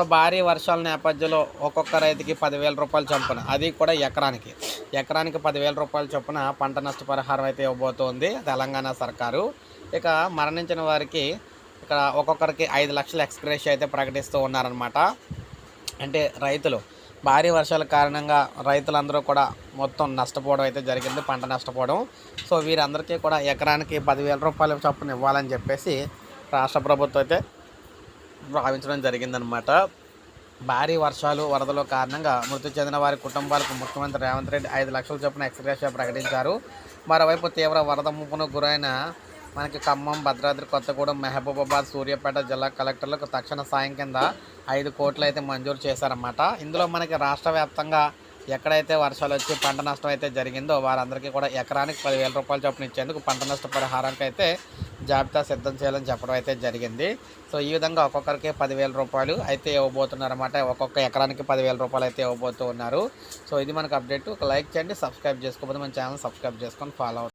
So భారీ వర్షాల నేపథ్యంలో ఒక్కొక్క రైతుకి పదివేల రూపాయలు చొప్పున అది కూడా ఎకరానికి. ఎకరానికి పదివేల రూపాయలు చొప్పున పంట నష్టపరిహారం అయితే ఇవ్వబోతోంది తెలంగాణ సర్కారు. ఇక మరణించిన వారికి ఇక్కడ ఒక్కొక్కరికి ఐదు లక్షల ఎక్స్ప్రెస్ అయితే ప్రకటిస్తూ ఉన్నారనమాట అంటే రైతులు భారీ వర్షాల కారణంగా రైతులందరూ కూడా మొత్తం నష్టపోవడం అయితే జరిగింది పంట నష్టపోవడం. సో వీరందరికీ కూడా ఎకరానికి పదివేల రూపాయల చొప్పున ఇవ్వాలని చెప్పేసి రాష్ట్ర ప్రభుత్వం అయితే భావించడం జరిగిందనమాట భారీ వర్షాలు వరదల కారణంగా మృతి చెందిన వారి కుటుంబాలకు ముఖ్యమంత్రి రేవంత్ రెడ్డి ఐదు లక్షల చొప్పున ఎక్స్గ్రేషియా ప్రకటించారు. మరోవైపు తీవ్ర వరద ముప్పును గురైన మనకి ఖమ్మం భద్రాద్రి కొత్తగూడెం మహబూబాబాద్ సూర్యాపేట జిల్లా కలెక్టర్లకు తక్షణ సాయం కింద ఐదు కోట్లు అయితే మంజూరు చేశారన్నమాట. ఇందులో మనకి రాష్ట్ర వ్యాప్తంగా ఎక్కడైతే వర్షాలు వచ్చి పంట నష్టం అయితే జరిగిందో వారందరికీ కూడా ఎకరానికి పదివేల రూపాయలు చొప్పున ఇచ్చేందుకు పంట నష్ట పరిహారానికి అయితే జాబితా సిద్ధం చేయాలని చెప్పడం అయితే జరిగింది. సో ఈ విధంగా ఒక్కొక్కరికి పదివేల రూపాయలు అయితే ఇవ్వబోతున్నారన్నమాట. ఒక్కొక్క ఎకరానికి పదివేల రూపాయలు అయితే ఇవ్వబోతూ ఉన్నారు. సో ఇది మనకు అప్డేట్. ఒక లైక్ చేయండి సబ్స్క్రైబ్ చేసుకోకపోతే మన ఛానల్ సబ్స్క్రైబ్ చేసుకొని ఫాలో అవుతుంది